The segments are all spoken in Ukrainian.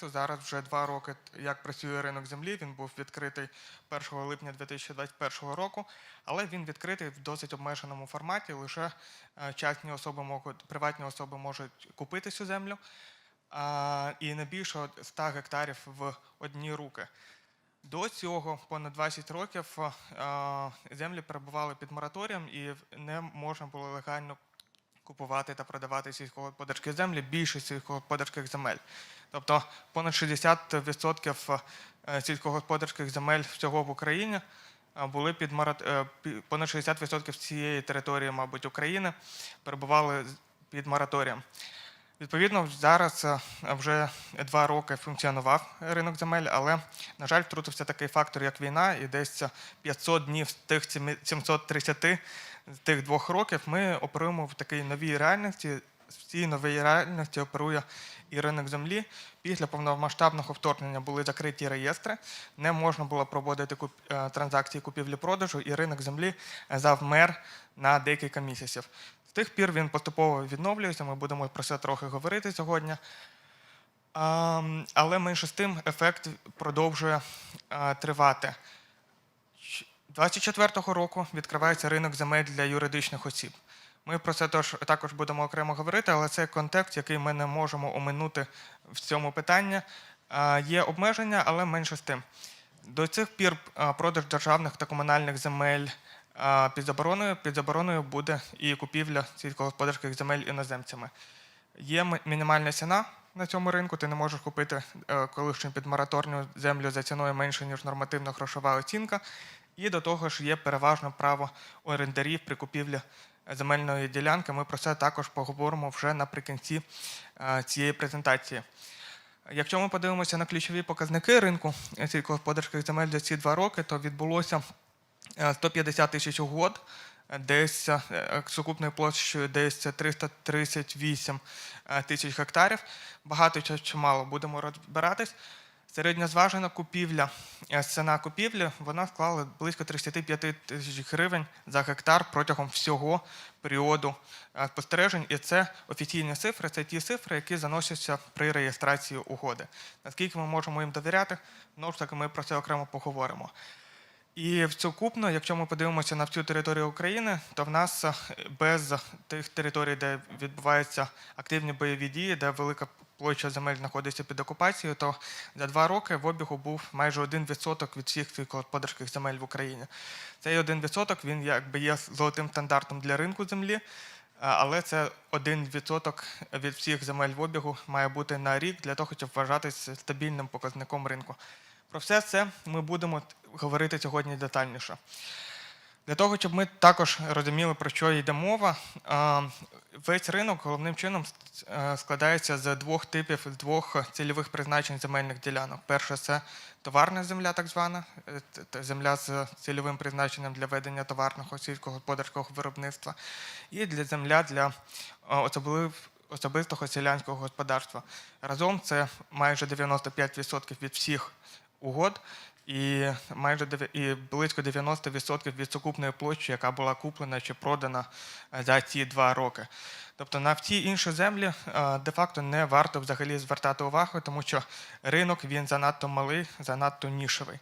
контексту, зараз вже два роки, як працює ринок землі. Він був відкритий 1 липня 2021 року, але він відкритий в досить обмеженому форматі. Лише е, частні особи можуть, приватні особи можуть купити цю землю, а, і не більше от 100 гектарів в одні руки. До цього понад 20 років е, землі перебували під мораторієм і не можна було легально купувати та продавати сільськогосподарські землі, більшість сільськогосподарських земель. Тобто понад 60% е, сільськогосподарських земель всього в Україні е, були під морат... е, понад 60% цієї території, мабуть, України перебували під мораторієм. Відповідно, зараз вже два роки функціонував ринок земель, але, на жаль, втрутився такий фактор, як війна, і десь 500 днів з тих 730 з тих двох років ми оперуємо в такій новій реальності. В цій новій реальності оперує і ринок землі. Після повномасштабного вторгнення були закриті реєстри, не можна було проводити е, транзакції купівлі-продажу, і ринок землі е, завмер на декілька місяців. З тих пір він поступово відновлюється. Ми будемо про це трохи говорити сьогодні. Але менше з тим ефект продовжує тривати. 24-го року відкривається ринок земель для юридичних осіб. Ми про це також будемо окремо говорити, але це контекст, який ми не можемо оминути в цьому питанні. Є обмеження, але менше з тим. До цих пір продаж державних та комунальних земель під забороною, під забороною буде і купівля сільськогосподарських земель іноземцями. Є мінімальна ціна на цьому ринку. Ти не можеш купити е, колишню підмораторну землю за ціною менше, ніж нормативна грошова оцінка. І до того ж є переважно право орендарів при купівлі земельної ділянки. Ми про це також поговоримо вже наприкінці е, цієї презентації. Якщо ми подивимося на ключові показники ринку сільськогосподарських земель за ці два роки, то відбулося е, 150 тисяч угод, е, десь е, сукупною площею десь 338 е, тисяч гектарів. Багато чи мало будемо розбиратись. Середньозважена купівля, е, ціна купівлі, вона склала близько 35 тисяч гривень за гектар протягом всього періоду е, спостережень. І це офіційні цифри, це ті цифри, які заносяться при реєстрації угоди. Наскільки ми можемо їм довіряти, знову ж таки, ми про це окремо поговоримо. І в сукупно, якщо ми подивимося на всю територію України, то в нас е, без тих територій, де відбуваються активні бойові дії, де велика площа земель знаходиться під окупацією, то за два роки в обігу був майже 1% від всіх сільськогосподарських земель в Україні. Цей 1% він якби є золотим стандартом для ринку землі, але це 1% від всіх земель в обігу має бути на рік для того, щоб вважатися стабільним показником ринку. Про все це ми будемо говорити сьогодні детальніше. Для того, щоб ми також розуміли, про що йде мова, весь ринок головним чином е, складається з двох типів, з двох цільових призначень земельних ділянок. Перше це товарна земля, так звана, е, земля з цільовим призначенням для ведення товарного сільськогосподарського виробництва, і для земля для е, особлив- особистого селянського господарства. Разом це майже 95% від всіх угод і майже і близько 90% від сукупної площі, яка була куплена чи продана е, за ці два роки. Тобто на всі інші землі е, де-факто не варто взагалі звертати увагу, тому що ринок він занадто малий, занадто нішевий.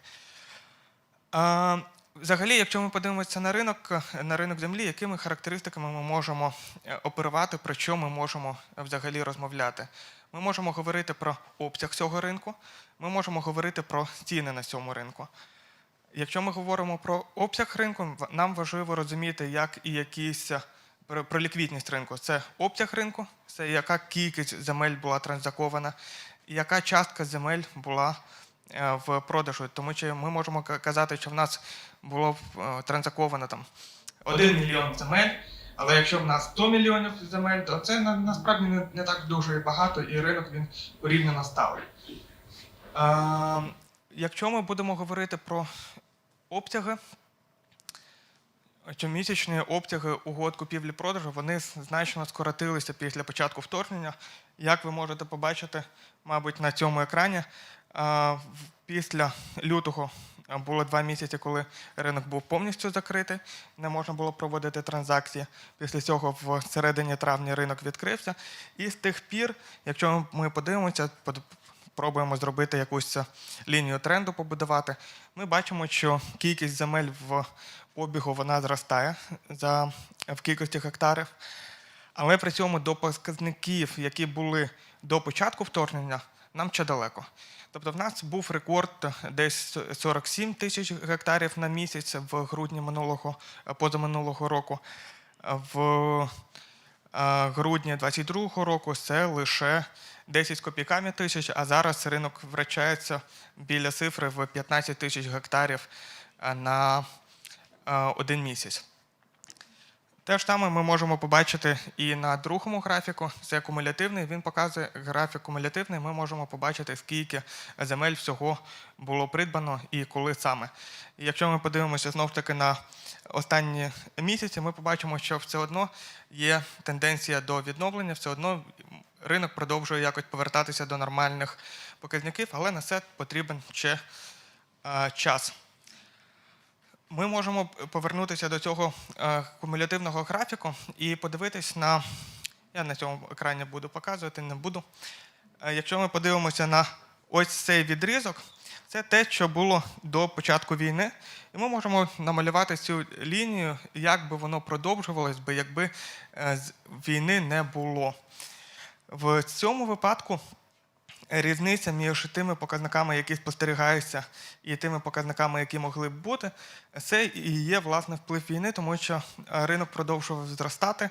Взагалі, якщо ми подивимося на ринок, е, на ринок землі, якими характеристиками ми можемо е, оперувати, про що ми можемо е, взагалі розмовляти? Ми можемо говорити про обсяг цього ринку, ми можемо говорити про ціни на цьому ринку. Якщо ми говоримо про обсяг ринку, нам важливо розуміти, як і якісь е, про, ліквідність ринку. Це обсяг ринку, це яка кількість земель була транзакована, яка частка земель була е, в продажу. Тому що ми можемо казати, що в нас було е, транзаковано там 1 мільйон земель. Але якщо в нас 100 мільйонів земель, то це насправді не, не так дуже багато, і ринок він порівняно сталий. Якщо ми будемо говорити про обсяги, щомісячні обсяги угод купівлі-продажу вони значно скоротилися після початку вторгнення. Як ви можете побачити, мабуть, на цьому екрані, після лютого було два місяці, коли ринок був повністю закритий, не можна було проводити транзакції. Після цього в середині травня ринок відкрився. І з тих пір, якщо ми подивимося, под- пробуємо зробити якусь е, лінію тренду побудувати, ми бачимо, що кількість земель в обігу вона зростає за, в кількості гектарів. Але при цьому до показників, які були до початку вторгнення, нам ще далеко. Тобто в нас був рекорд десь 47 тисяч гектарів на місяць в грудні минулого, позаминулого року. В е, грудні 22-го року це лише 10 з копійками тисяч, а зараз ринок врачається біля цифри в 15 тисяч гектарів е, на е, один місяць. Те ж саме ми можемо побачити і на другому графіку. Це кумулятивний. Він показує графік кумулятивний. Ми можемо побачити, скільки земель всього було придбано і коли саме. І якщо ми подивимося знов таки на останні місяці, ми побачимо, що все одно є тенденція до відновлення, все одно ринок продовжує якось повертатися до нормальних показників, але на це потрібен ще е, час. Ми можемо повернутися до цього е, кумулятивного графіку і подивитись на. Я на цьому екрані буду показувати, не буду. Е, Якщо ми подивимося на ось цей відрізок, це те, що було до початку війни. І ми можемо намалювати цю лінію, як би воно продовжувалось би, якби е, війни не було. В цьому випадку різниця між тими показниками, які спостерігаються, і тими показниками, які могли б бути, це і є власне вплив війни, тому що ринок продовжував зростати,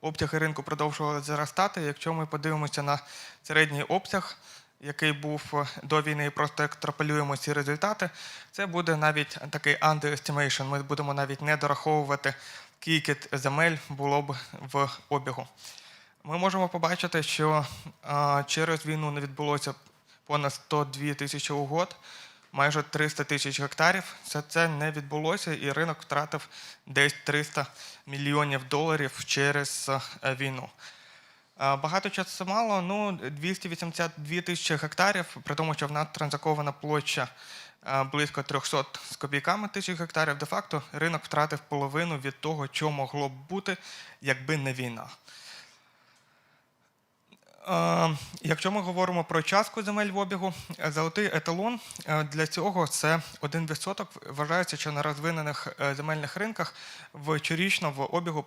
обсяги ринку продовжували зростати. Якщо ми подивимося на середній обсяг, який був до війни, і просто екстраполюємо ці результати, це буде навіть такий underestimation. Ми будемо навіть не дораховувати, скільки земель було б в обігу. Ми можемо побачити, що через війну не відбулося понад 102 тисячі угод, майже 300 тисяч гектарів. Це, це не відбулося, і ринок втратив десь 300 мільйонів доларів через е, війну. Багато чи це мало, ну 282 тисячі гектарів, при тому, що в нас транзакована площа близько 300 з копійками тисяч гектарів. Де-факто ринок втратив половину від того, що могло б бути, якби не війна. Е, Якщо ми говоримо про частку земель в обігу, е, золотий еталон е, для цього це 1%. Вважається, що на розвинених земельних ринках в щорічно в обігу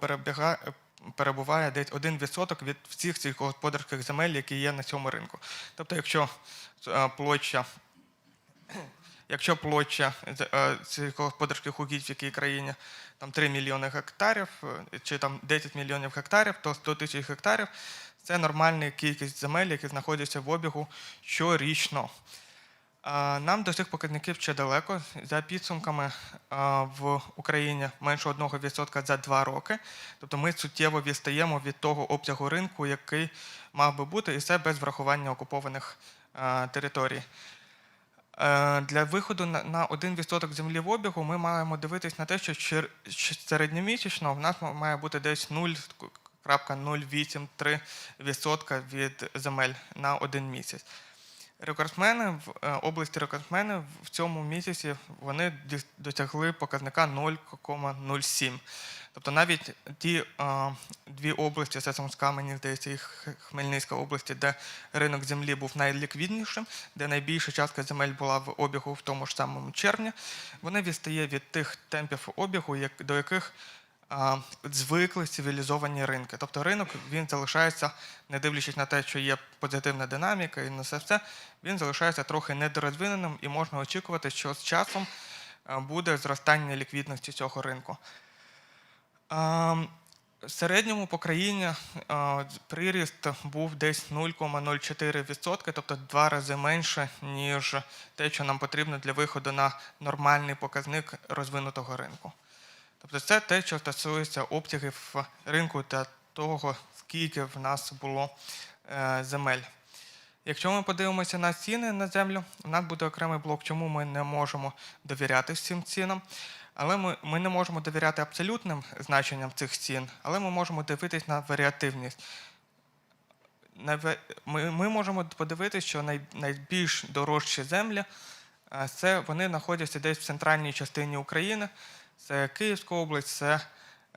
перебуває десь 1% від всіх сільськогосподарських земель, які є на цьому ринку. Тобто, якщо площа Якщо площа сільськогосподарських угідь в якій країні там 3 мільйони гектарів чи там 10 мільйонів гектарів, то 100 тисяч гектарів це нормальна кількість земель, які знаходяться в обігу щорічно. Нам до цих показників ще далеко. За підсумками в Україні менше 1% за 2 роки. Тобто ми суттєво відстаємо від того обсягу ринку, який мав би бути, і це без врахування окупованих територій. Е, Для виходу на- на 1% землі в обігу ми маємо дивитись на те, що середньомісячно в нас має бути десь 0,083% від земель на один місяць. Рекордсмени в е, області рекордсмени в цьому місяці вони досягли показника 0,07. Тобто навіть ті е, дві області, це Сумська, мені здається, і Хмельницька області, де ринок землі був найліквіднішим, де найбільша частка земель була в обігу в тому ж самому червні, вони відстає від тих темпів обігу, як, до яких а, звикли цивілізовані ринки. Тобто ринок він залишається, не дивлячись на те, що є позитивна динаміка і на все все, він залишається трохи недорозвиненим і можна очікувати, що з часом буде зростання ліквідності цього ринку. В середньому по країні приріст був десь 0,04%, тобто два рази менше, ніж те, що нам потрібно для виходу на нормальний показник розвинутого ринку. Тобто це те, що стосується обсягів ринку та того, скільки в нас було е, земель. Якщо ми подивимося на ціни на землю, у нас буде окремий блок, чому ми не можемо довіряти цим цінам. Але ми, ми не можемо довіряти абсолютним значенням цих цін, але ми можемо дивитись на варіативність. Ми, ми можемо подивитися, що най, найбільш дорожчі землі е, це вони знаходяться десь в центральній частині України. Це Київська область, це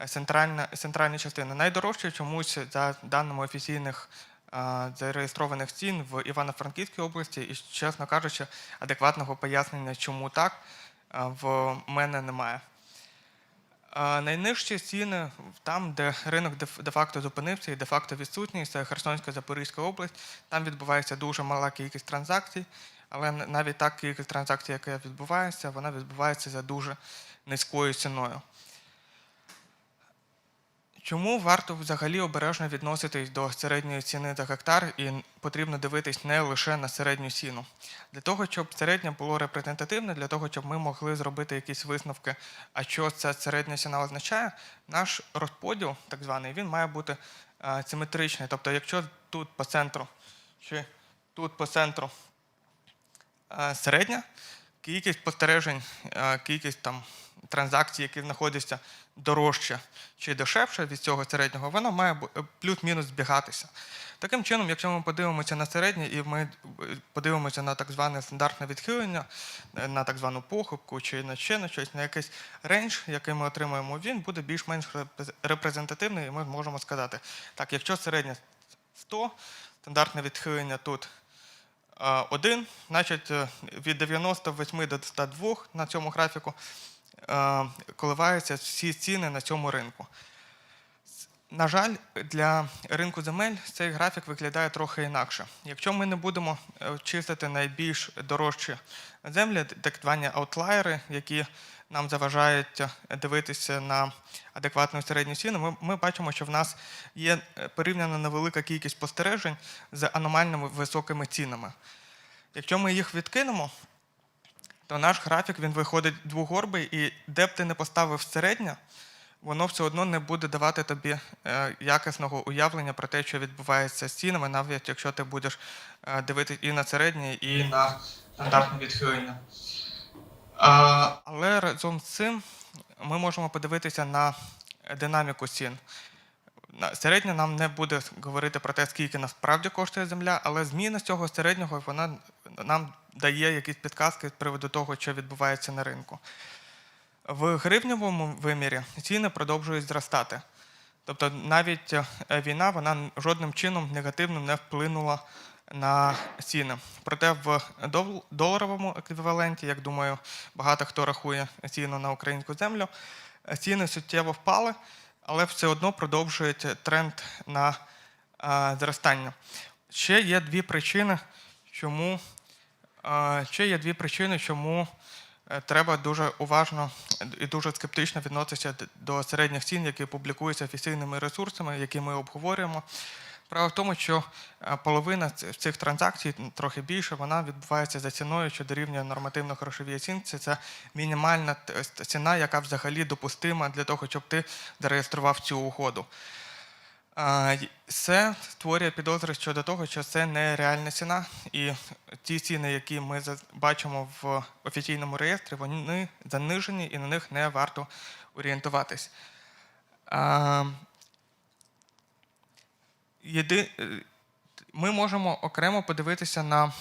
е, центральна, центральна частина. Найдорожче чомусь за даними офіційних е, зареєстрованих цін в Івано-Франківській області, і, чесно кажучи, адекватного пояснення, чому так, е, в мене немає. Найнижчі ціни там, де ринок де- де-факто зупинився і де-факто відсутній, це Херсонська Запорізька область. Там відбувається дуже мала кількість транзакцій, але навіть та кількість транзакцій, яка відбувається, вона відбувається за дуже низькою ціною. Чому варто взагалі обережно відноситись до середньої ціни за гектар і потрібно дивитись не лише на середню ціну? Для того, щоб середня було репрезентативне, для того, щоб ми могли зробити якісь висновки, а що ця середня ціна означає, наш розподіл, так званий, він має бути е, симетричний. Тобто, якщо тут по центру чи тут по центру е, середня, кількість спостережень, е, кількість там транзакцій, які знаходяться дорожче чи дешевше від цього середнього, воно має е, плюс-мінус збігатися. Таким чином, якщо ми подивимося на середнє і ми е, подивимося на так зване стандартне відхилення, е, на так звану похибку чи на ще на щось, на якийсь рейндж, який ми отримуємо, він буде більш-менш репрезентативний, і ми зможемо сказати, так, якщо середнє 100, стандартне відхилення тут а, 1, значить від 98 до 102 на цьому графіку коливаються всі ціни на цьому ринку. На жаль, для ринку земель цей графік виглядає трохи інакше. Якщо ми не будемо е, чистити найбільш дорожчі землі, так звані аутлайери, які нам заважають е, дивитися на адекватну середню ціну, ми, ми бачимо, що в нас є е, порівняно невелика кількість спостережень з аномально високими цінами. Якщо ми їх відкинемо, то наш графік він виходить двугорбий, і де б ти не поставив середнє, воно все одно не буде давати тобі е, якісного уявлення про те, що відбувається з цінами, навіть якщо ти будеш е, дивитися і на середнє, і на стандартне відхилення. А, але разом з цим ми можемо подивитися на динаміку цін. Середня нам не буде говорити про те, скільки насправді коштує земля, але зміна цього середнього вона нам дає якісь підказки з приводу того, що відбувається на ринку. В гривневому вимірі ціни продовжують зростати. Тобто навіть е, війна вона жодним чином негативно не вплинула на ціни. Проте в доларовому еквіваленті, як думаю, багато хто рахує ціну на українську землю, ціни суттєво впали, але все одно продовжують тренд на е, зростання. Ще є дві причини, чому, ще є дві причини, чому е, треба дуже уважно і дуже скептично відноситися до середніх цін, які публікуються офіційними ресурсами, які ми обговорюємо. Справа в тому, що е, половина цих транзакцій, трохи більше, вона відбувається за ціною, що дорівнює нормативно-грошовій оцінці. Це мінімальна ціна, яка взагалі допустима для того, щоб ти зареєстрував цю угоду. Це створює підозри щодо того, що це не реальна ціна, і ті ціни, які ми бачимо в офіційному реєстрі, вони занижені і на них не варто орієнтуватись. Е, Ми можемо окремо подивитися на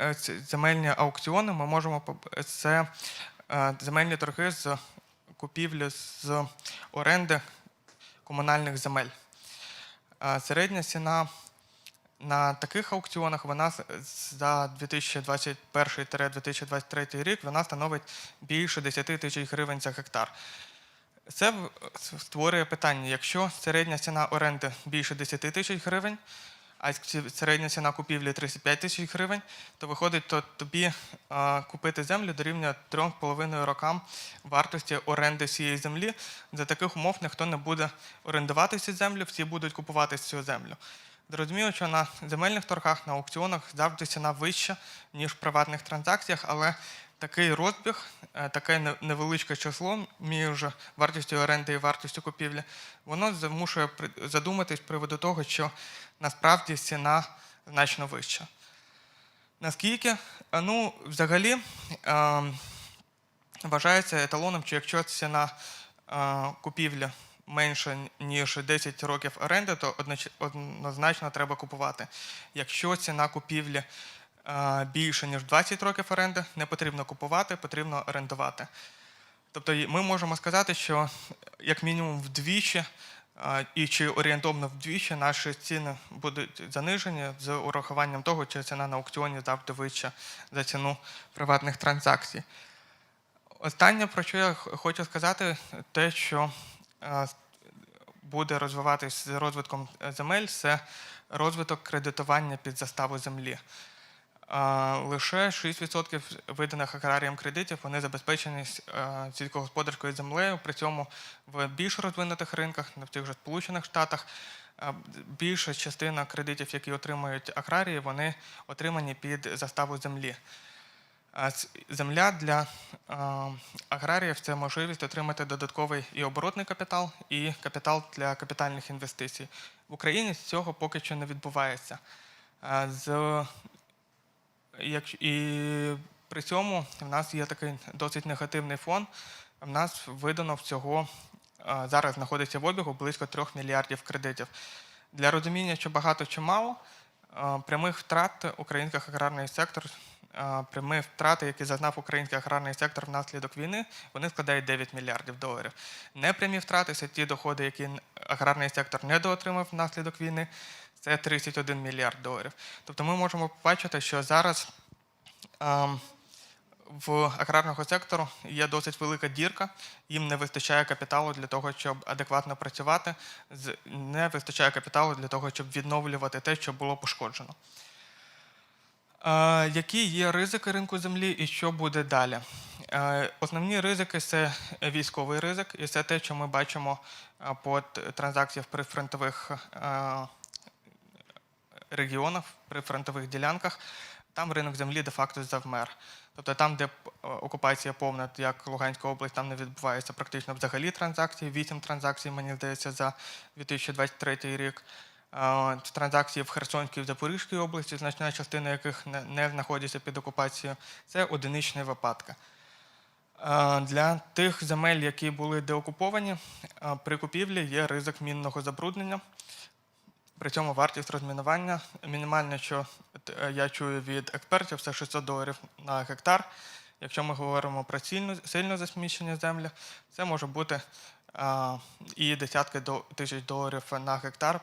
е, земельні аукціони. Ми можемо це е, земельні торги з купівлі з оренди комунальних земель. Середня ціна на таких аукціонах вона за 2021-2023 рік вона становить більше 10 тисяч гривень за гектар. Це створює питання: якщо середня ціна оренди більше 10 тисяч гривень, а середня ціна купівлі 35 тисяч гривень, то виходить, то тобі купити землю дорівнює 3,5 рокам вартості оренди цієї землі. За таких умов ніхто не буде орендувати цю землю, всі будуть купувати цю землю. Зрозуміло, що на земельних торгах, на аукціонах завжди ціна вища, ніж в приватних транзакціях, але такий розбіг, е, таке невеличке число між вартістю оренди і вартістю купівлі, воно змушує задуматись з приводу того, що насправді ціна значно вища. Наскільки? Е, Ну, взагалі, е, вважається еталоном, що якщо ціна купівлі менше, ніж 10 років оренди, то однозначно треба купувати. Якщо ціна купівлі більше, ніж 20 років оренди, не потрібно купувати, потрібно орендувати. Тобто ми можемо сказати, що як мінімум вдвічі І чи орієнтовно вдвічі наші ціни будуть занижені з урахуванням того, чи ціна на аукціоні завжди вища за ціну приватних транзакцій. Останнє, про що я хочу сказати, те, що буде розвиватись з розвитком е, земель, це розвиток кредитування під заставу землі. Лише 6% виданих аграріям кредитів вони забезпечені е, сільськогосподарською землею. При цьому в більш розвинутих ринках, в тих же Сполучених Штатах, е, більша частина кредитів, які отримують аграрії, вони отримані під заставу землі. Земля для е, аграріїв це можливість отримати додатковий і оборотний капітал, і капітал для капітальних інвестицій. В Україні цього поки що не відбувається. З і при цьому в нас є такий досить негативний фон. В нас видано всього зараз знаходиться в обігу близько 3 мільярдів кредитів. Для розуміння, що багато чи мало, прямих втрат український аграрний сектор, прямі втрати, які зазнав український аграрний сектор внаслідок війни, вони складають 9 мільярдів доларів. Непрямі втрати це ті доходи, які аграрний сектор недоотримав внаслідок війни, це 31 мільярд доларів. Тобто ми можемо побачити, що зараз ем, в аграрного сектору є досить велика дірка, їм не вистачає капіталу для того, щоб адекватно працювати, не вистачає капіталу для того, щоб відновлювати те, що було пошкоджено. Е, Які є ризики ринку землі і що буде далі? Е, Основні ризики це військовий ризик, і це те, що ми бачимо е, по транзакціях при регіонах, при фронтових ділянках. Там ринок землі де-факто завмер. Тобто там, де е, окупація повна, як Луганська область, там не відбувається практично взагалі транзакцій. Вісім транзакцій, мені здається, за 2023 рік. Е, Транзакції в Херсонській і в Запорізькій області, значна частина яких не, знаходиться під окупацією, це одиничні випадки. Е, Для тих земель, які були деокуповані, при купівлі є ризик мінного забруднення. При цьому вартість розмінування мінімальне, що е, я чую від експертів, це 600 доларів на гектар. Якщо ми говоримо про сильно, сильно засмічені землі, це може бути а, і десятки до, тисяч доларів на гектар.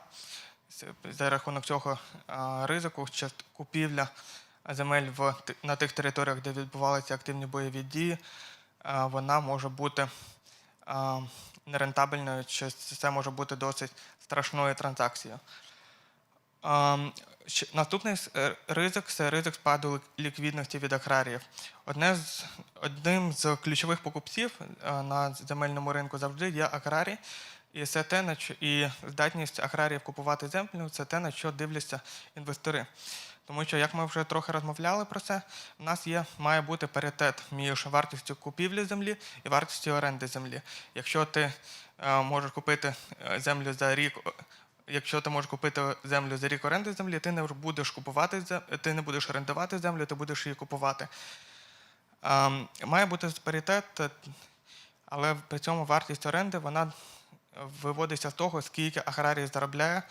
За рахунок цього а, ризику част- купівля земель в, на тих територіях, де відбувалися активні бойові дії, а, вона може бути а, нерентабельною, чи це може бути досить страшною транзакцією. Наступний е, ризик це ризик спаду ліквідності від аграріїв. Одне з, одним з ключових покупців е, на земельному ринку завжди є аграрії. І це те, на і здатність аграріїв купувати землю, це те, на що дивляться інвестори. Тому що, як ми вже трохи розмовляли про це, у нас є, має бути паритет між вартістю купівлі землі і вартістю оренди землі. Якщо ти е, можеш купити е, землю за рік, якщо ти можеш купити землю за рік оренди землі, ти не будеш купувати ти не будеш орендувати землю, ти будеш її купувати. Ем, Має бути паритет, е, але при цьому вартість оренди вона виводиться з того, скільки аграрій заробляє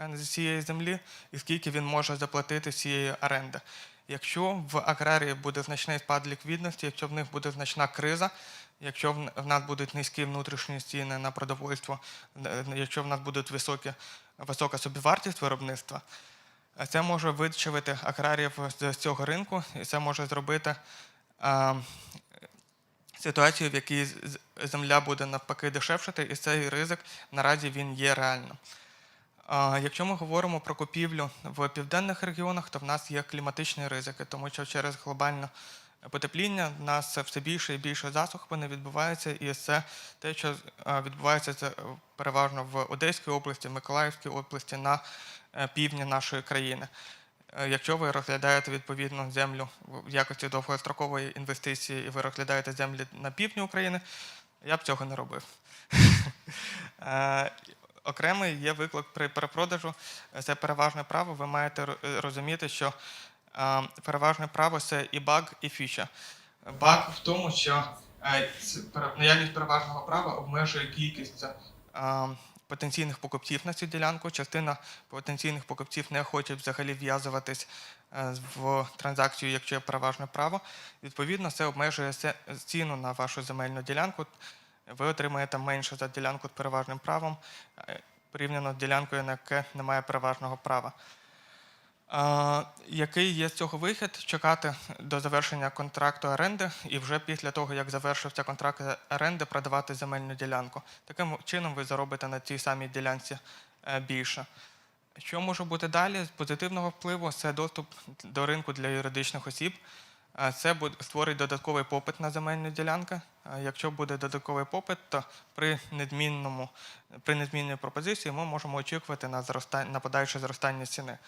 е, з цієї землі і скільки він може заплатити цієї оренди. Якщо в аграрії буде значний спад ліквідності, якщо в них буде значна криза, якщо в нас будуть низькі внутрішні ціни на продовольство, е, якщо в нас будуть висока собівартість виробництва, е, це може вичавити аграріїв з цього ринку, і це може зробити ситуацію, в якій земля буде навпаки дешевшати, і цей ризик наразі він є реальним. Якщо ми говоримо про купівлю в південних регіонах, то в нас є кліматичні ризики, тому що через глобальне потепління в нас все більше і більше засух не відбувається, і це те, що е, відбувається це, переважно в Одеській області, Миколаївській області на е, півдні нашої країни. Е, Якщо ви розглядаєте відповідну землю в якості довгострокової інвестиції, і ви розглядаєте землі на півдні України, я б цього не робив. Е, Окремий є виклик при перепродажу. Це переважне право. Ви маєте розуміти, що е, переважне право це і баг, і фіча. Баг в тому, що е, наявність переважного права обмежує кількість е, потенційних покупців на цю ділянку. Частина потенційних покупців не хоче взагалі в'язуватись е, в транзакцію, якщо є переважне право. Відповідно, це обмежує ціну на вашу земельну ділянку. Ви отримаєте менше за ділянку з переважним правом. Е, порівняно з ділянкою, на яке немає переважного права. Який є з цього вихід? Чекати до завершення контракту оренди і вже після того, як завершився контракт оренди, продавати земельну ділянку. Таким чином ви заробите на цій самій ділянці е, більше. Що може бути далі? З позитивного впливу це доступ до ринку для юридичних осіб. Е, Це створить додатковий попит на земельні ділянки. Е, Якщо буде додатковий попит, то при недмінному при незмінній пропозиції ми можемо очікувати на зростання на подальше зростання ціни.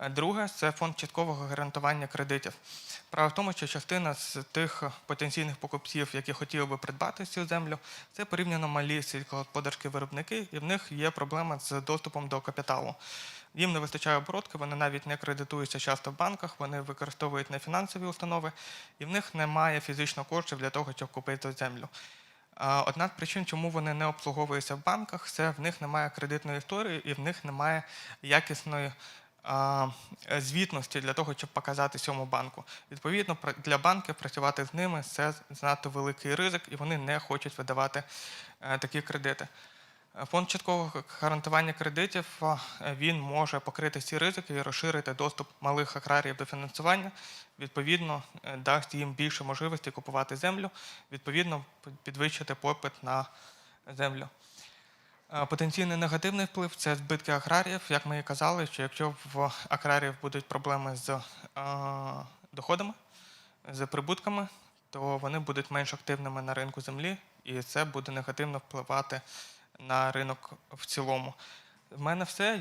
Друге це фонд чіткового гарантування кредитів. Справа в тому, що частина з тих потенційних покупців, які хотіли би придбати цю землю, це порівняно малі сільськогосподарські виробники, і в них є проблема з доступом до капіталу. Їм не вистачає оборотки, вони навіть не кредитуються часто в банках, вони використовують нефінансові установи, і в них немає фізично коштів для того, щоб купити землю. Одна з причин, чому вони не обслуговуються в банках, це в них немає кредитної історії і в них немає якісної звітності для того, щоб показати цьому банку. Відповідно, для банків працювати з ними це занадто великий ризик, і вони не хочуть видавати е, такі кредити. Е, Фонд чіткого гарантування кредитів він може покрити ці ризики і розширити доступ малих аграріїв до фінансування. Відповідно, е, дасть їм більше можливості купувати землю, відповідно, підвищити попит на землю. Потенційний негативний вплив це збитки аграріїв. Як ми і казали, що якщо в аграріїв будуть проблеми з доходами, з прибутками, то вони будуть менш активними на ринку землі, і це буде негативно впливати на ринок в цілому. В мене все.